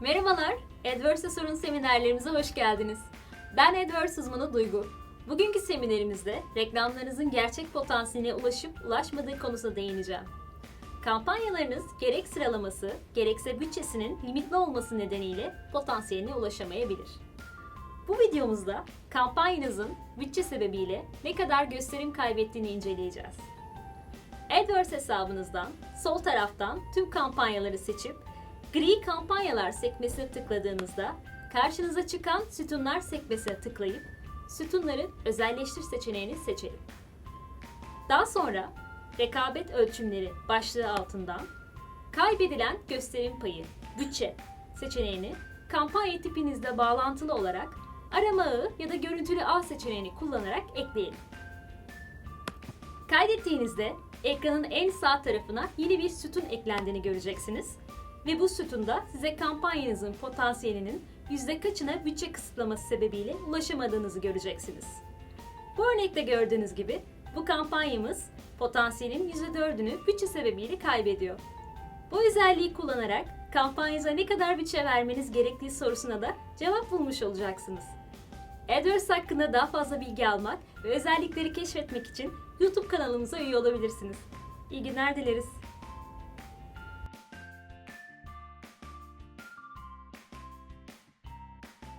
Merhabalar, AdWords'e sorun seminerlerimize hoş geldiniz. Ben AdWords uzmanı Duygu. Bugünkü seminerimizde reklamlarınızın gerçek potansiyeline ulaşıp ulaşmadığı konusuna değineceğim. Kampanyalarınız gerek sıralaması, gerekse bütçesinin limitli olması nedeniyle potansiyeline ulaşamayabilir. Bu videomuzda kampanyanızın bütçe sebebiyle ne kadar gösterim kaybettiğini inceleyeceğiz. AdWords hesabınızdan sol taraftan tüm kampanyaları seçip gri kampanyalar sekmesine tıkladığınızda karşınıza çıkan sütunlar sekmesine tıklayıp sütunları özelleştir seçeneğini seçelim. Daha sonra rekabet ölçümleri başlığı altından kaybedilen gösterim payı bütçe seçeneğini kampanya tipinizle bağlantılı olarak arama ağı ya da görüntülü ağ seçeneğini kullanarak ekleyelim. Kaydettiğinizde ekranın en sağ tarafına yeni bir sütun eklendiğini göreceksiniz. Ve bu sütunda size kampanyanızın potansiyelinin yüzde kaçına bütçe kısıtlaması sebebiyle ulaşamadığınızı göreceksiniz. Bu örnekte gördüğünüz gibi bu kampanyamız potansiyelin %4'ünü bütçe sebebiyle kaybediyor. Bu özelliği kullanarak kampanyanıza ne kadar bütçe vermeniz gerektiği sorusuna da cevap bulmuş olacaksınız. AdWords hakkında daha fazla bilgi almak ve özellikleri keşfetmek için YouTube kanalımıza üye olabilirsiniz. İyi günler dileriz.